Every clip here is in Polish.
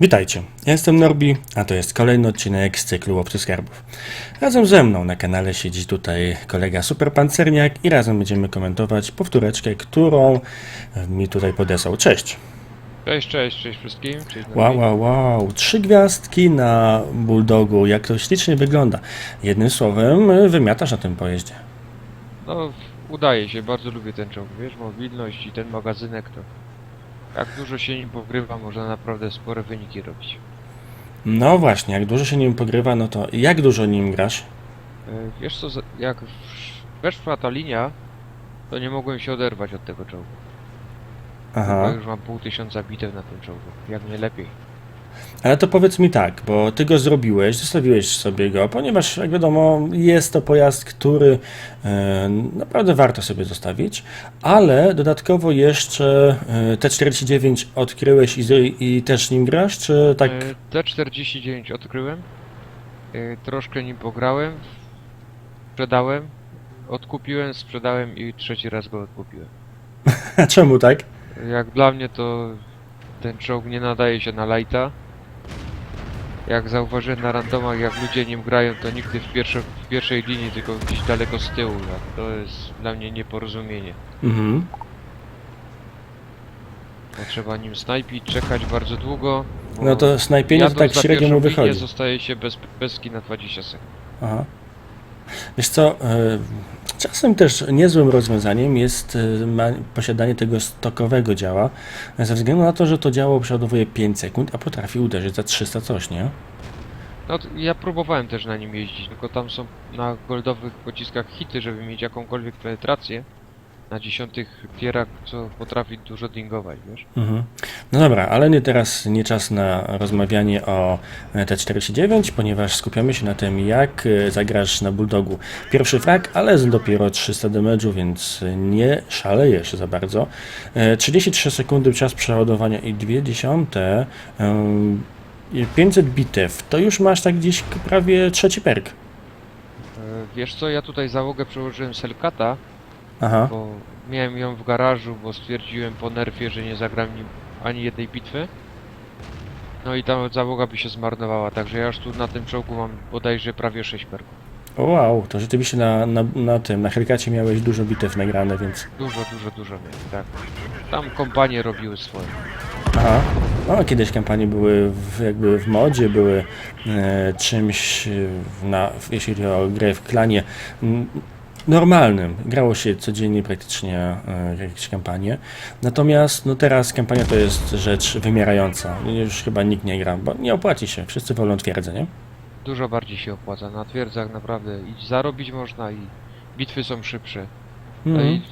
Witajcie, ja jestem Norbi, a to jest kolejny odcinek z cyklu Łowcy Skarbów. Razem ze mną na kanale siedzi tutaj kolega Super Pancerniak i razem będziemy komentować powtóreczkę, którą mi tutaj podesłał. Cześć! Cześć, cześć, cześć wszystkim. Cześć, Wow, wow, wow, trzy gwiazdki na Bulldogu, jak to ślicznie wygląda. Jednym słowem, wymiatasz na tym pojeździe. No, udaje się, bardzo lubię ten czołg, wiesz, mobilność i ten magazynek to... Jak dużo się nim pogrywa, można naprawdę spore wyniki robić. No właśnie, jak dużo się nim pogrywa, no to jak dużo nim grasz? E, Wiesz co, za- jak weszła ta linia, to nie mogłem się oderwać od tego czołgu. Aha. Chyba już mam pół tysiąca bitew na tym czołgu, jak nie lepiej. Ale to powiedz mi tak, bo ty go zrobiłeś, zostawiłeś sobie go, ponieważ jak wiadomo jest to pojazd, który e, naprawdę warto sobie zostawić, ale dodatkowo jeszcze e, T49 odkryłeś i, i też nim grasz, czy tak? E, T49 odkryłem, e, troszkę nim pograłem, sprzedałem, odkupiłem, sprzedałem i trzeci raz go odkupiłem. A czemu tak? Jak dla mnie to ten czołg nie nadaje się na lighta. Jak zauważyłem na randomach, jak ludzie nim grają, to nigdy w, pierwsze, w pierwszej linii, tylko gdzieś daleko z tyłu. a To jest dla mnie nieporozumienie. Mhm. Bo trzeba nim snajpić, czekać bardzo długo. bo No to snajpienie to jadąc tak za średnio mu pierwszą linię wychodzi. zostaje się bez, bez na 20 sekund. Aha. Wiesz co, e, czasem też niezłym rozwiązaniem jest e, posiadanie tego stokowego działa, ze względu na to, że to działo przeładowuje 5 sekund, a potrafi uderzyć za 300 coś, nie? No ja próbowałem też na nim jeździć, tylko tam są na goldowych pociskach hity, żeby mieć jakąkolwiek penetrację. Na dziesiątych tierach, co potrafi dużo dingować, wiesz? Mhm. No dobra, ale nie teraz nie czas na rozmawianie o e, T49, ponieważ skupiamy się na tym, jak e, zagrasz na Bulldogu. Pierwszy frag, ale dopiero 300 damage'u, więc nie szalejesz za bardzo. E, 33 sekundy czas przeładowania i 2 dziesiąte. em, i 500 bitew, to już masz tak gdzieś prawie trzeci perk. E, Wiesz co, ja tutaj załogę przełożyłem Selkata, Aha, bo miałem ją w garażu, bo stwierdziłem po nerfie, że nie zagram nim ani jednej bitwy. No i ta załoga by się zmarnowała, także ja już tu na tym czołgu mam bodajże prawie 6 perków. o wow, to rzeczywiście na, na, na tym, na Hellcacie miałeś dużo bitew nagrane, więc... Dużo, dużo, dużo miałem, tak. Tam kompanie robiły swoje. Aha. No, kiedyś kampanie były w, jakby w modzie, były e, czymś, e, na, jeśli chodzi o grę w klanie, m, normalnym. Grało się codziennie praktycznie e, jakieś kampanie. Natomiast no teraz kampania to jest rzecz wymierająca. Już chyba nikt nie gra, bo nie opłaci się. Wszyscy wolą twierdzę, nie? Dużo bardziej się opłaca. Na twierdzach naprawdę i zarobić można i bitwy są szybsze. No Mhm. i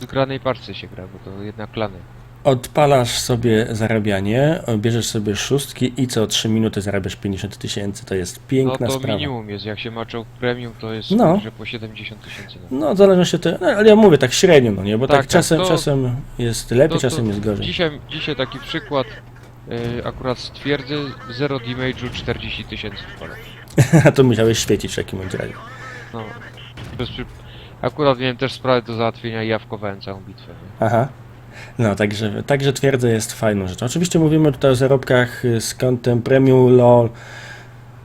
w granej parce się gra, bo to jednak klany. Odpalasz sobie zarabianie, bierzesz sobie szóstki i co 3 minuty zarabiasz 50 tysięcy. To jest No piękna to sprawa. minimum jest, jak się ma czołg premium, to jest No. że po 70 tysięcy. No. No, zależy się to, no, ale ja mówię tak średnio, no nie, bo tak, Tak, tak, czasem, to- czasem jest lepiej, to- to czasem jest gorzej. Dzisiaj, dzisiaj taki przykład, yy, akurat stwierdzę, 0 damage'u 40 tysięcy. A to musiałeś świecić w takim razie. No. Akurat miałem też sprawę do załatwienia i jawkowałem całą bitwę. Nie? Aha. No, także, także twierdzę jest fajną rzeczą. Oczywiście mówimy tutaj o zarobkach y, z kątem premium LOL.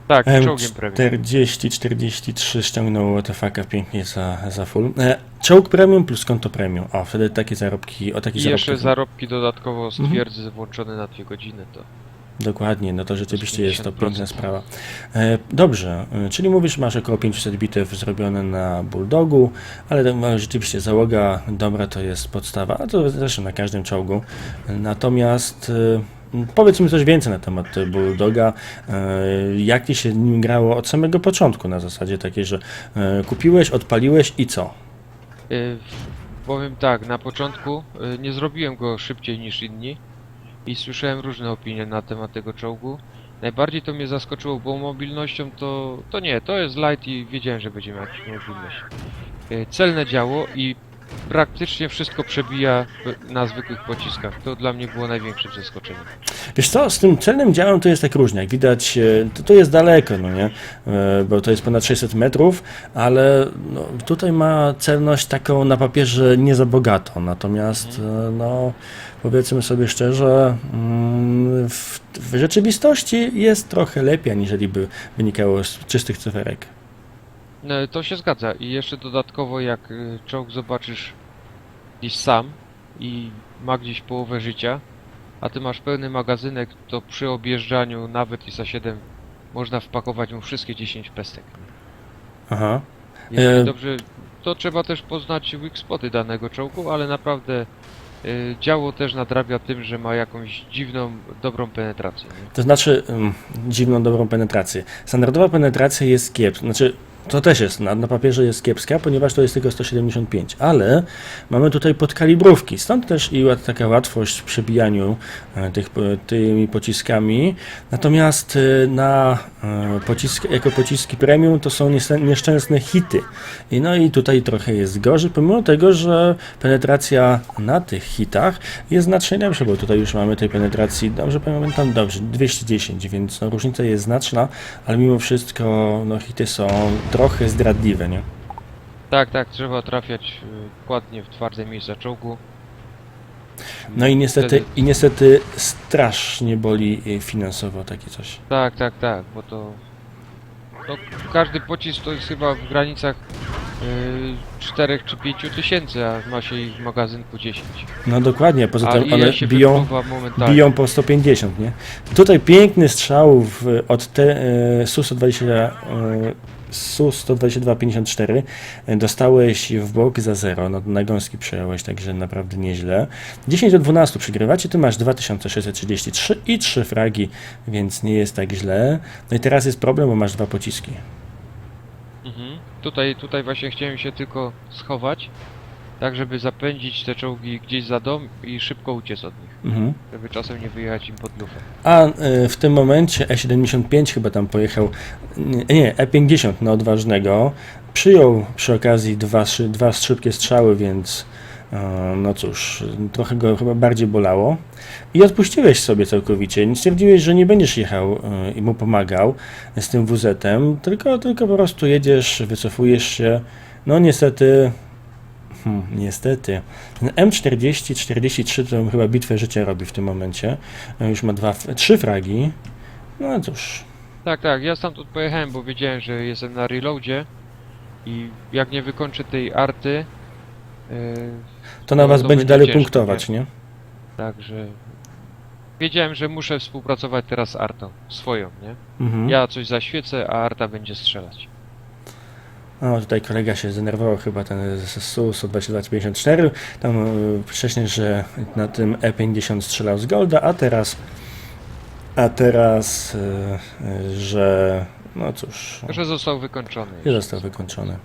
Tak, czołgiem premium. M40, 43 ściągnął WTF pięknie za, za full. E, czołg premium plus konto premium. O, wtedy takie zarobki, o takich I jeszcze zarobki dodatkowo Mhm. stwierdzę włączone na 2 godziny, to Dokładnie, no to rzeczywiście jest to 50%. piękna sprawa. E, dobrze, e, czyli mówisz, masz około 500 bitew zrobione na Bulldogu, ale no, rzeczywiście załoga dobra to jest podstawa, a to zresztą na każdym czołgu. Natomiast e, powiedz mi coś więcej na temat Bulldoga. Jak ci się nim grało od samego początku na zasadzie takiej, że kupiłeś, odpaliłeś i co? Powiem tak, na początku nie zrobiłem go szybciej niż inni i słyszałem różne opinie na temat tego czołgu. Najbardziej to mnie zaskoczyło, bo mobilnością to, to nie, to jest light i wiedziałem, że będzie miał jakąś mobilność. Yy, celne działo i praktycznie wszystko przebija na zwykłych pociskach. To dla mnie było największym zaskoczeniem. Wiesz co, z tym celnym działem to jest tak różnie. Jak widać, e, to, to jest daleko, no nie? E, Bo to jest ponad 600 metrów, ale no, tutaj ma celność taką na papierze nie za bogatą. Natomiast, e, no, powiedzmy sobie szczerze, mm, w, w rzeczywistości jest trochę lepiej, aniżeli by wynikało z czystych cyferek. No, to się zgadza. I jeszcze dodatkowo, jak y, czołg zobaczysz gdzieś sam i ma gdzieś połowę życia, a ty masz pełny magazynek, to przy objeżdżaniu nawet ISA 7 można wpakować mu wszystkie 10 pestek. Aha. Jeśli E, dobrze, to trzeba też poznać weak spoty danego czołgu, ale naprawdę działo też nadrabia tym, że ma jakąś dziwną, dobrą penetrację. Nie? To znaczy, mm, dziwną, dobrą penetrację. Standardowa penetracja jest kiepska. Znaczy, to też jest, na, na papierze jest kiepska, ponieważ to jest tylko 175, ale mamy tutaj podkalibrówki, stąd też i taka łatwość w przebijaniu e, tych, tymi pociskami. Natomiast e, na e, pocisk, jako pociski premium to są nieszczęsne hity. I no i tutaj trochę jest gorzej, pomimo tego, że penetracja na tych hitach jest znacznie lepsza, bo tutaj już mamy tej penetracji, dobrze pamiętam, dobrze, 210, więc no, różnica jest znaczna, ale mimo wszystko no, hity są trochę zdradliwe, nie? Tak, tak, trzeba trafiać y, dokładnie w twarde miejsca czołgu. No i niestety, Wtedy- i niestety strasznie boli y, finansowo takie coś. Tak, tak, tak, bo to... to każdy pocisk to jest chyba w granicach y, 4 czy 5 tysięcy, a ma się ich w magazynku 10. No dokładnie, poza A tym ile one się biją, wypluwa momentalnie. biją po 150, nie? Tutaj piękny strzał w, od te, e, Su-120, e, Su-122-54 e, dostałeś w bok za 0, no na gąski przejąłeś, także naprawdę nieźle. 10 do 12 przegrywacie, ty masz 2633 i 3 fragi, więc nie jest tak źle. No i teraz jest problem, bo masz dwa pociski. Mhm. Tutaj, tutaj właśnie chciałem się tylko schować, tak żeby zapędzić te czołgi gdzieś za dom i szybko uciec od nich, Mhm. żeby czasem nie wyjechać im pod lufę. A e, w tym momencie E75 chyba tam pojechał, nie, nie E50 na odważnego. Przyjął przy okazji dwa, dwa szybkie strzały, więc e, no cóż, trochę go chyba bardziej bolało. I odpuściłeś sobie całkowicie. Nie stwierdziłeś, że nie będziesz jechał e, i mu pomagał z tym WZ-em, tylko, tylko po prostu jedziesz, wycofujesz się. No niestety, hmm, niestety. Ten M40, 43 to chyba bitwę życia robi w tym momencie. E, Już ma dwa, trzy fragi. No cóż, Tak, tak, ja stamtąd pojechałem, bo wiedziałem, że jestem na reloadzie i jak nie wykończę tej arty, yy, to na No, was to będzie dalej ciężko, punktować, nie? także wiedziałem, że muszę współpracować teraz z artą, swoją, nie? Mhm. Ja coś zaświecę, a arta będzie strzelać. O, tutaj kolega się zdenerwował chyba ten z SU 12254. Tam e, wcześniej, że na tym E50 strzelał z Golda, a teraz a teraz, e, że no cóż, Że został wykończony. nie został wykończony.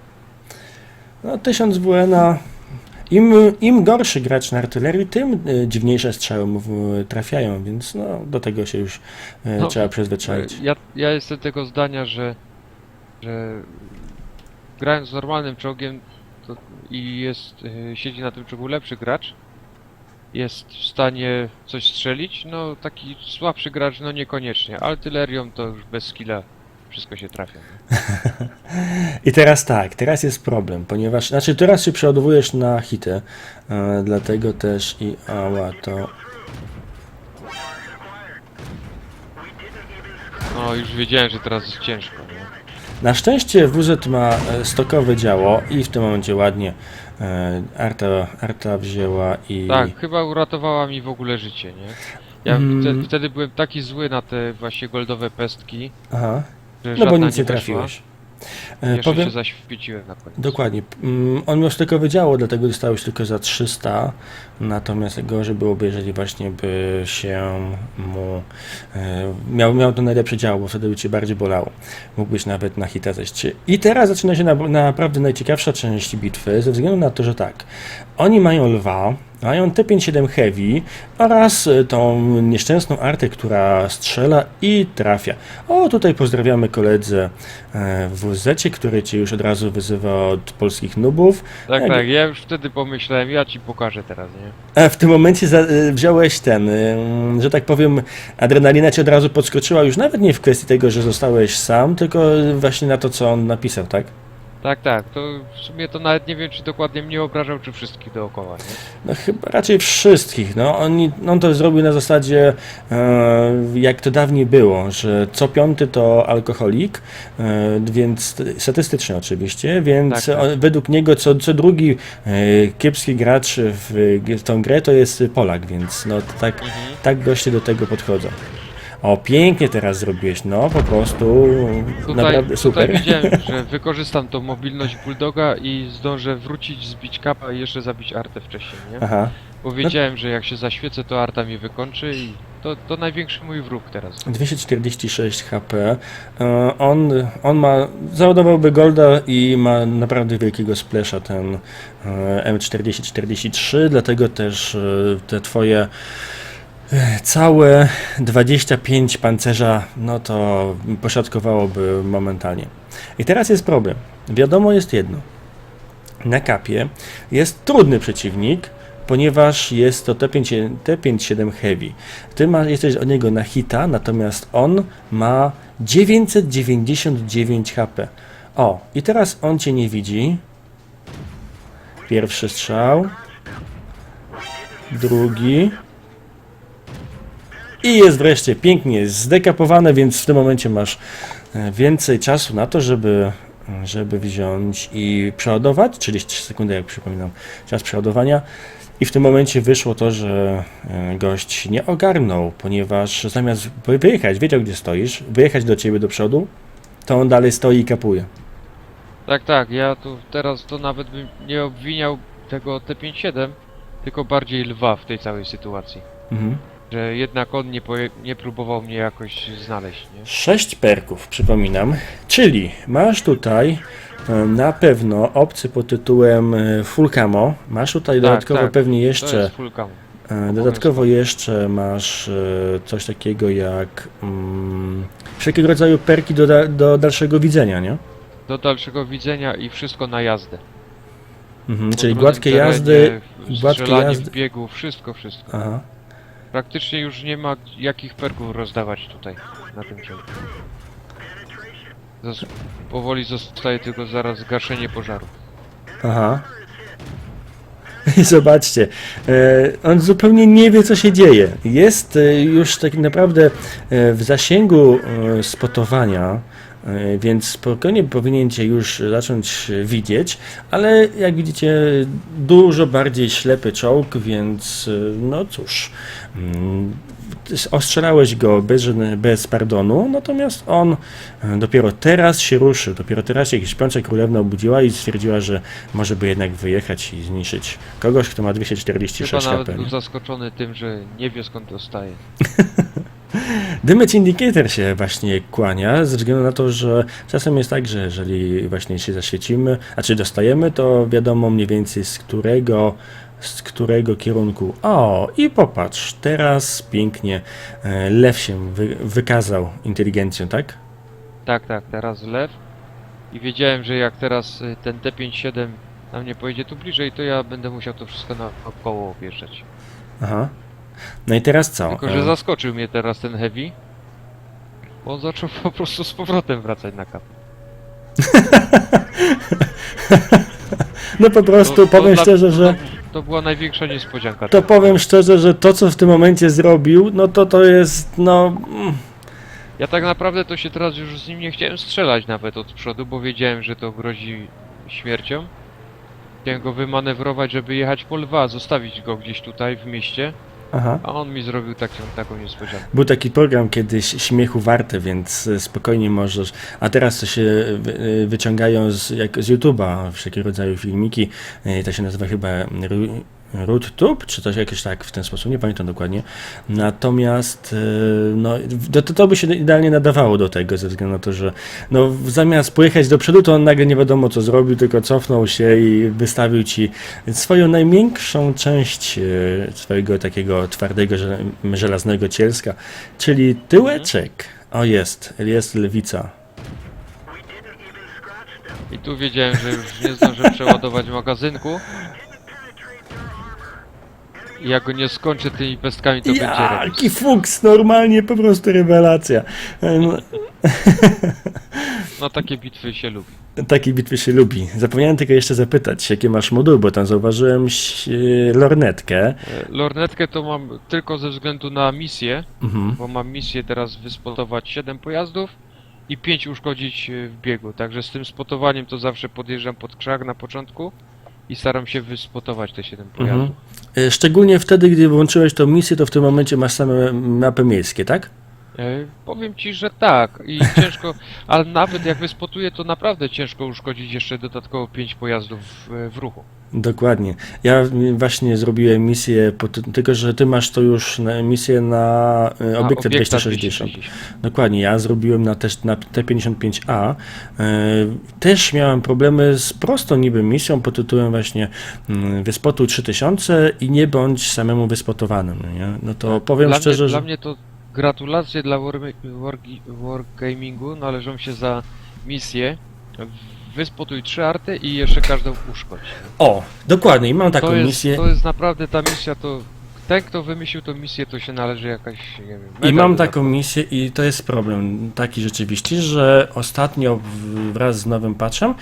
No 1000 WN-a. Im, Im gorszy gracz na artylerii, tym e, dziwniejsze strzały mu trafiają, więc no, do tego się już No, trzeba przyzwyczaić. Ja, ja jestem tego zdania, że, że grając z normalnym czołgiem to, i jest, y, siedzi na tym czołgu lepszy gracz, jest w stanie coś strzelić, no taki słabszy gracz, no niekoniecznie. Artylerią to już bez skilla wszystko się trafia. I teraz tak, teraz jest problem, ponieważ, znaczy teraz się przeładowujesz na hity, e, dlatego też i ała to, No już wiedziałem, że teraz jest ciężko. Na szczęście WZ ma e, stokowe działo i w tym momencie ładnie e, Arta, Arta wzięła i Tak, chyba uratowała mi w ogóle życie, nie? Ja Mm. wtedy, wtedy byłem taki zły na te właśnie goldowe pestki, aha, że no bo nic nie weszła. trafiłeś. E, Jeszcze powiem, się zaświeciłem na koniec. Dokładnie. Mm, On miał stokowe działo, dlatego dostałeś tylko za 300. Natomiast gorzej byłoby, jeżeli właśnie by się mu e, miał, miał to najlepsze działo, bo wtedy by cię bardziej bolało. Mógłbyś nawet na hita zejść. I teraz zaczyna się na, naprawdę najciekawsza część bitwy, ze względu na to, że tak, oni mają lwa, mają T57 Heavy oraz e, tą nieszczęsną artę, która strzela i trafia. O, tutaj pozdrawiamy koledze e, w WZ, który cię już od razu wyzywa od polskich nubów. Tak, Jak- tak, ja już wtedy pomyślałem, ja ci pokażę teraz, nie? A w tym momencie za, y, wziąłeś ten, że tak powiem, adrenalina ci od razu podskoczyła już nawet nie w kwestii tego, że zostałeś sam, tylko właśnie na to, co on napisał, tak? Tak, tak, to w sumie to nawet nie wiem, czy dokładnie mnie obrażał, czy wszystkich dookoła, nie? No chyba raczej wszystkich. No, oni, on to zrobił na zasadzie, e, jak to dawniej było, że co piąty to alkoholik, e, więc statystycznie oczywiście, więc Tak, tak. on, według niego co, co drugi e, kiepski gracz w, w tą grę to jest Polak, więc no tak, tak goście do tego podchodzą. O, pięknie teraz zrobiłeś, no po prostu Tutaj, naprawdę super. tutaj wiedziałem, że wykorzystam tą mobilność Bulldoga i zdążę wrócić, zbić kapa i jeszcze zabić artę wcześniej, nie? Aha. Bo wiedziałem, że jak się zaświecę, to arta mnie wykończy i to, to największy mój wróg teraz. 246 HP. E, On, on ma, załadowałby Golda i ma naprawdę wielkiego splasha ten e, M4043, dlatego też e, te twoje całe 25 pancerza, no to poszatkowałoby momentalnie. I teraz jest problem. Wiadomo jest jedno. Na kapie jest trudny przeciwnik, ponieważ jest to T5, T57 Heavy. Ty ma, jesteś od niego na hita, natomiast on ma 999 HP. O, i teraz on cię nie widzi. Pierwszy strzał. Drugi. I jest wreszcie pięknie zdekapowane, więc w tym momencie masz e, więcej czasu na to, żeby, żeby wziąć i przeładować. 33 sekundy, jak przypominam, czas przeładowania. I w tym momencie wyszło to, że e, gość nie ogarnął, ponieważ zamiast wy- wyjechać, wiedział gdzie stoisz, wyjechać do ciebie do przodu, to on dalej stoi i kapuje. Tak, tak, ja tu teraz to nawet bym nie obwiniał tego T57, tylko bardziej lwa w tej całej sytuacji. Mhm. Że jednak on nie, poje, nie próbował mnie jakoś znaleźć, nie? Sześć perków, przypominam. Czyli masz tutaj e, na pewno opcję pod tytułem e, Full Camo. Masz tutaj Tak, dodatkowo tak. pewnie To jeszcze. jest full cam. E, Dodatkowo jeszcze masz e, coś takiego jak mm, wszelkiego rodzaju perki do, da- do dalszego widzenia, nie? Do dalszego widzenia i wszystko na jazdę. Mhm, Po czyli trudnym gładkie terenie, jazdy. w- gładkie strzelanie jazdy- w biegu, wszystko, wszystko. Aha. Praktycznie już nie ma jakich perków rozdawać tutaj, na tym ciągu. Zas powoli zostaje tylko zaraz gaszenie pożaru. Aha. I zobaczcie, e, on zupełnie nie wie, co się dzieje. Jest e, już tak naprawdę e, w zasięgu spotowania, więc spokojnie powinien cię już zacząć e, widzieć, ale jak widzicie, dużo bardziej ślepy czołg, więc e, no cóż. mm, Ostrzelałeś go bez, bez pardonu, natomiast on e, dopiero teraz się ruszył, dopiero teraz się śpiąca królewna obudziła i stwierdziła, że może by jednak wyjechać i zniszczyć kogoś, kto ma Chyba 246 nawet HP. był zaskoczony tym, że nie wie skąd dostaje. Damage Indicator się właśnie kłania, ze względu na to, że czasem jest tak, że jeżeli właśnie się zaświecimy, a czy dostajemy, to wiadomo mniej więcej z którego z którego kierunku. O, i popatrz, teraz pięknie e, lew się wy, wykazał inteligencją, tak? Tak, tak, teraz lew. I wiedziałem, że jak teraz y, ten T57 na mnie pojedzie tu bliżej, to ja będę musiał to wszystko naokoło objeżdżać. Aha. No i teraz co? Tylko, E, że zaskoczył mnie teraz ten Heavy. Bo on zaczął po prostu z powrotem wracać na kap. No po prostu powiem dla- szczerze, że To, to była największa niespodzianka. to powiem szczerze, że to co w tym momencie zrobił, no to to jest no mm, Ja tak naprawdę to się teraz już z nim nie chciałem strzelać nawet od przodu, bo wiedziałem, że to grozi śmiercią. Chciałem go wymanewrować, żeby jechać po lwa, zostawić go gdzieś tutaj w mieście, aha. a on mi zrobił taką, taką niespodziankę. Był taki program kiedyś śmiechu warte, więc e, spokojnie możesz. A teraz to się wy, e, wyciągają z, jak z YouTube'a wszelkiego rodzaju filmiki. E, To się nazywa chyba Ru- RootTube, czy coś jakieś tak w ten sposób, nie pamiętam dokładnie. Natomiast e, no, to, to- by się idealnie nadawało do tego, ze względu na to, że no, zamiast pojechać do przodu, to on nagle nie wiadomo co zrobił, tylko cofnął się i wystawił ci swoją najmiększą część e, swojego takiego twardego, żel- żelaznego cielska, czyli tyłeczek. O jest, jest lewica. I tu wiedziałem, że już nie zdążę przeładować magazynku. I jak go nie skończę tymi pestkami, to będzie remis. Jaki fuks, normalnie po prostu rewelacja. Em, No takie bitwy się lubi. Takiej bitwy się lubi. Zapomniałem tylko jeszcze zapytać, jakie masz moduły, bo tam zauważyłem lornetkę. E, Lornetkę to mam tylko ze względu na misję, Mhm. bo mam misję teraz wyspotować 7 pojazdów i 5 uszkodzić e, w biegu. Także z tym spotowaniem to zawsze podjeżdżam pod krzak na początku i staram się wyspotować te 7 pojazdów. Mhm. Szczególnie wtedy, gdy włączyłeś tą misję, to w tym momencie masz same mapy miejskie, tak? E, powiem ci, że tak i ciężko, ale nawet jak wyspotuję, to naprawdę ciężko uszkodzić jeszcze dodatkowo 5 pojazdów w, w ruchu. Dokładnie. Ja właśnie zrobiłem misję, tylko że ty masz to już na, misję na obiekcie obiekta 260. Dokładnie, ja zrobiłem na, też, na T55A. E, też miałem problemy z prostą niby misją pod tytułem właśnie mm, Wyspotuj 3000 i nie bądź samemu wyspotowanym. No, nie? no to powiem dla szczerze, mnie, że... Dla mnie to gratulacje dla war, war, Wargamingu należą się za misję. Wyspotuj trzy arty i jeszcze każdą uszkodź. O, dokładnie, i mam taką to, jest, misję. to jest naprawdę ta misja, to ten kto wymyślił tą misję, to się należy jakaś, nie wiem... I mam taką misję i to jest problem taki rzeczywiście, że ostatnio wraz z nowym patchem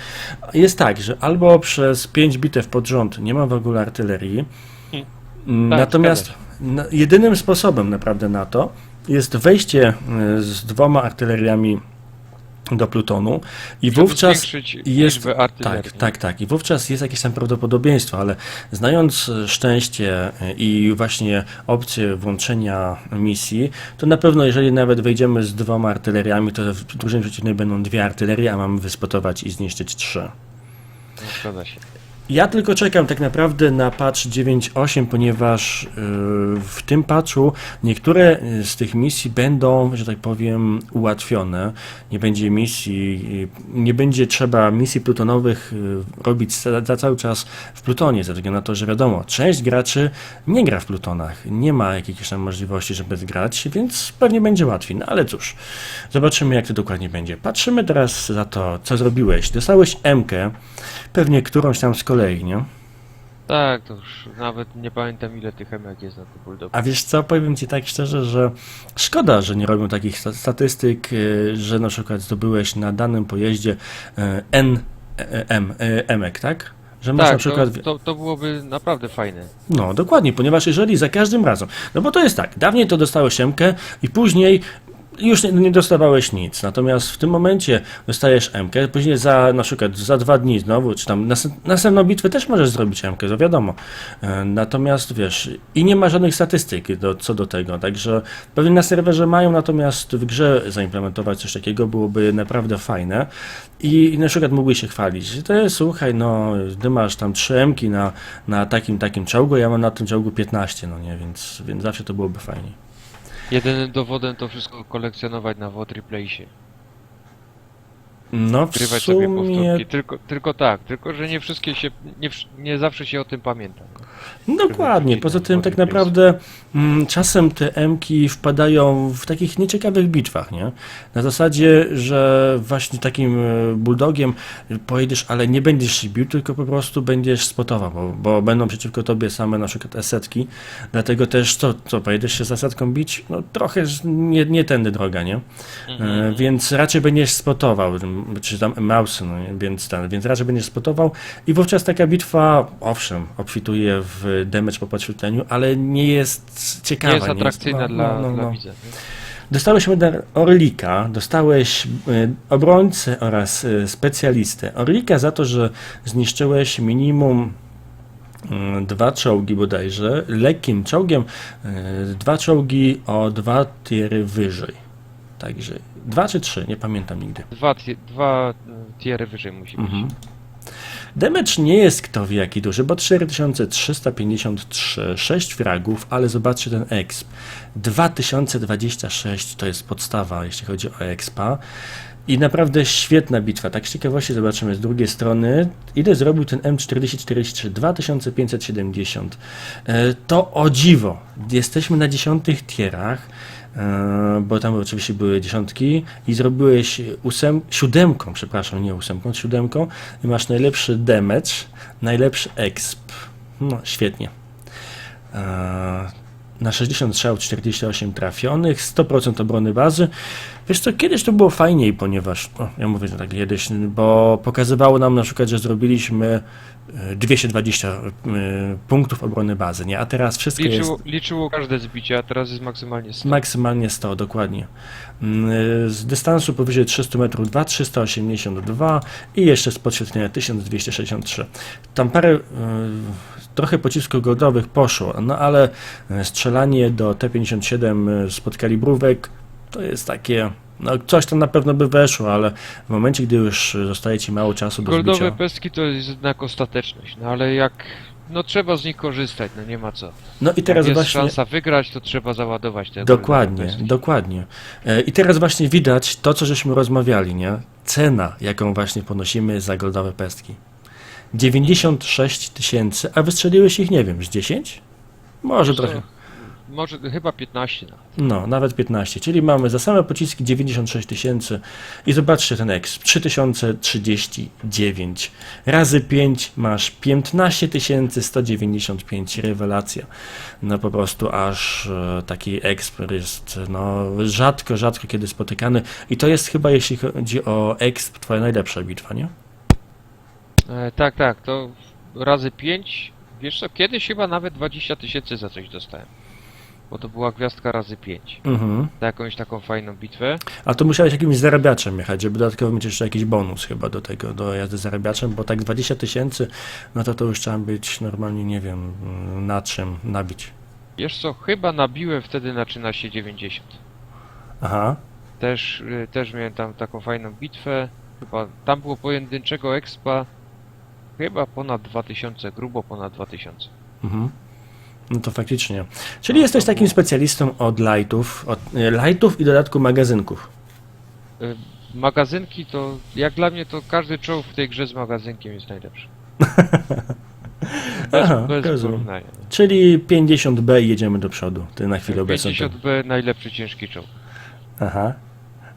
jest tak, że albo przez 5 bitew pod rząd nie ma w ogóle artylerii, Hmm. Tak, natomiast jedynym sposobem naprawdę na to jest wejście e, z dwoma artyleriami do Plutonu i żeby wówczas jest- tak, tak, tak. I wówczas jest jakieś tam prawdopodobieństwo, ale znając e, szczęście e, i właśnie opcję włączenia misji, to na pewno jeżeli nawet wejdziemy z dwoma artyleriami, to w drużynie przeciwnej będą dwie artylerie, a mamy wyspotować i zniszczyć trzy. No, zgadza się. Ja tylko czekam tak naprawdę na patch 9.8, ponieważ yy, w tym patchu niektóre y, z tych misji będą, że tak powiem, ułatwione. Nie będzie misji, y, nie będzie trzeba misji plutonowych robić za, cały czas w Plutonie, ze względu na to, że wiadomo, część graczy nie gra w Plutonach, nie ma jakichś tam możliwości, żeby zgrać, więc pewnie będzie łatwiej. No ale cóż, zobaczymy jak to dokładnie będzie. Patrzymy teraz za to, co zrobiłeś. Dostałeś M-kę, pewnie którąś tam z kolei, nie? Tak, to już nawet nie pamiętam ile tych emek jest na tym bulldogu. A wiesz co, powiem Ci tak szczerze, że szkoda, że nie robią takich sta- statystyk, y, że na przykład zdobyłeś na danym pojeździe y, N e, M, y, emek, tak? Że masz na Tak, przykład... to, to, to byłoby naprawdę fajne. No, dokładnie, ponieważ jeżeli za każdym razem, no bo to jest tak, dawniej to dostałeś M-kę i później już nie, nie dostawałeś nic, natomiast w tym momencie dostajesz M-kę, później za na przykład za dwa dni znowu, czy tam nas, następną bitwę też możesz zrobić M-kę, to wiadomo. E, Natomiast wiesz, i nie ma żadnych statystyk do, co do tego, także pewnie na serwerze mają, natomiast w grze zaimplementować coś takiego byłoby naprawdę fajne i, i na przykład mógłbyś się chwalić, to jest, słuchaj, no, ty masz tam 3 M-ki na, na takim, takim czołgu, ja mam na tym czołgu 15, no nie, więc, więc zawsze to byłoby fajnie. Jedynym dowodem to wszystko kolekcjonować na WordReplaysie. No w Wgrywać sobie sumie, powtórki. Tylko, tylko tak, tylko że nie wszystkie się, nie, nie zawsze się o tym pamięta. dokładnie, Żeby poza tym tak naprawdę mm, czasem te M-ki wpadają w takich nieciekawych bitwach, nie? Na zasadzie, że właśnie takim e, bulldogiem pojedziesz, ale nie będziesz się bił, tylko po prostu będziesz spotował, bo, bo będą przeciwko tobie same na przykład esetki, dlatego też co, co pojedziesz się z esetką bić? No trochę nie, nie tędy droga, nie? E, więc raczej będziesz spotował, m, czy tam mouse, no, nie? więc, ten, więc raczej będziesz spotował i wówczas taka bitwa, owszem, obfituje w damage po podświetleniu, ale nie jest ciekawa. Nie jest atrakcyjna no, dla, no, no, dla no. widza. nie? Dostałeś medal Orlika, dostałeś e, obrońcę oraz e, specjalistę. Orlika za to, że zniszczyłeś minimum mm, dwa czołgi bodajże, lekkim czołgiem e, dwa czołgi o dwa tiery wyżej. Także dwa czy trzy, nie pamiętam nigdy. Dwa, dwa y, tiery wyżej musi być. Mhm. Damage nie jest kto wie jaki duży, bo 4353, 6 fragów, ale zobaczcie ten exp. 2026 to jest podstawa, jeśli chodzi o expa. I naprawdę świetna bitwa. Tak z ciekawości zobaczymy z drugiej strony, ile zrobił ten M4043, 2570. E, To o dziwo. Jesteśmy na dziesiątych tierach, e, bo tam oczywiście były dziesiątki i zrobiłeś ósem, siódemką, przepraszam, nie ósemką, siódemką i masz najlepszy damage, najlepszy exp. No, świetnie. E, na 60 strzał 48 trafionych, 100% obrony bazy. Wiesz co, kiedyś to było fajniej, ponieważ, o, ja mówię, że tak kiedyś, bo pokazywało nam na przykład, że zrobiliśmy e, 220 e, punktów obrony bazy, nie? A teraz wszystko jest... Liczyło, liczyło każde zbicie, a teraz jest maksymalnie 100. Maksymalnie 100, dokładnie. Mm, Z dystansu powyżej 300 metrów 2, 382 i jeszcze z podświetlenia 1263. Tam parę, y, trochę pocisków godowych poszło, no ale y, strzelanie do T-57 z podkalibrówek to jest takie, no coś tam na pewno by weszło, ale w momencie, gdy już zostaje Ci mało czasu do Goldowe zbicia... pestki to jest jednak ostateczność, no ale jak... No trzeba z nich korzystać, no nie ma co. No i Jak teraz jest właśnie... szansa wygrać, to trzeba załadować te Dokładnie, dokładnie. E, I teraz właśnie widać to, co żeśmy rozmawiali, nie? Cena, jaką właśnie ponosimy za goldowe pestki. 96 tysięcy, a wystrzeliłeś ich, nie wiem, z 10? Może co, trochę. Może chyba 15 nawet. No, nawet 15. Czyli mamy za same pociski 96 tysięcy i zobaczcie ten exp, 3039. Razy 5 masz 15 195. Rewelacja. No po prostu aż e, taki exp jest no, rzadko, rzadko kiedy spotykany. I to jest chyba, jeśli chodzi o exp, twoja najlepsza bitwa, nie? E, tak, tak, to razy 5. Wiesz co, kiedyś chyba nawet 20 tysięcy za coś dostałem. Bo to była gwiazdka razy 5. Mhm. Za jakąś taką fajną bitwę. A to musiałeś jakimś zarabiaczem jechać, żeby dodatkowo mieć jeszcze jakiś bonus chyba do tego, do jazdy zarabiaczem, bo tak 20 tysięcy, no to to już trzeba być normalnie, nie wiem, na czym nabić. Wiesz co, chyba nabiłem wtedy na 1390. Aha, Też, y, też miałem tam taką fajną bitwę. Chyba tam było pojedynczego expa. Chyba ponad 2000, grubo ponad 2000. mhm. No to faktycznie. Czyli jesteś takim specjalistą od lightów, od e, lightów i dodatku magazynków. Y, Magazynki to, jak dla mnie to każdy czołg w tej grze z magazynkiem jest najlepszy. Bez, Aha, bez rozumiem. porównania. Czyli 50B i jedziemy do przodu. Ty na chwilę obecną. to- 50B najlepszy ciężki czołg. Aha.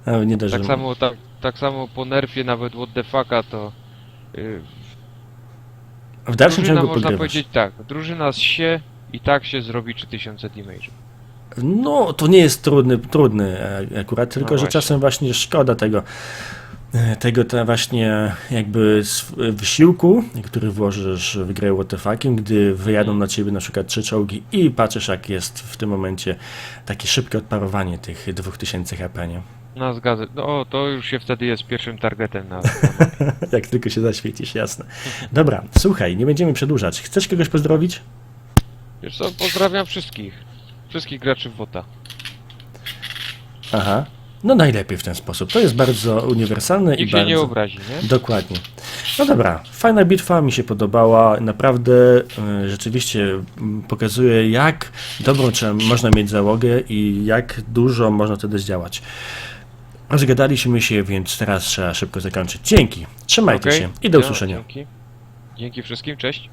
No, nie dość, Tak że- samo, tak, tak samo po nerfie nawet what the fucka to y, W dalszym drużyna ciągu można podgrywasz. powiedzieć tak, drużyna z się i tak się zrobi 3000 damage. No, to nie jest trudny, trudny e, akurat, tylko że właśnie. czasem właśnie szkoda tego, e, tego te właśnie jakby s- wysiłku, który włożysz w grę fucking, gdy wyjadą na ciebie na przykład trzy czołgi i patrzysz jak jest w tym momencie takie szybkie odparowanie tych 2000 HP, nie? No zgadzam. No to już się wtedy jest pierwszym targetem na jak tylko się zaświecisz, jasne. Dobra, słuchaj, nie będziemy przedłużać. Chcesz kogoś pozdrowić? Wiesz co, pozdrawiam wszystkich. Wszystkich graczy w WOTA. Aha. No najlepiej w ten sposób. To jest bardzo uniwersalne i Nikt się bardzo... nie obrazi, nie? Dokładnie. No dobra, fajna bitwa, mi się podobała. Naprawdę y, rzeczywiście mm, pokazuje, jak dobrą trzeba, można mieć załogę i jak dużo można wtedy zdziałać. Rozgadaliśmy się, więc teraz trzeba szybko zakończyć. Dzięki, trzymajcie Okej. się i do usłyszenia. Dzięki. Dzięki wszystkim, cześć.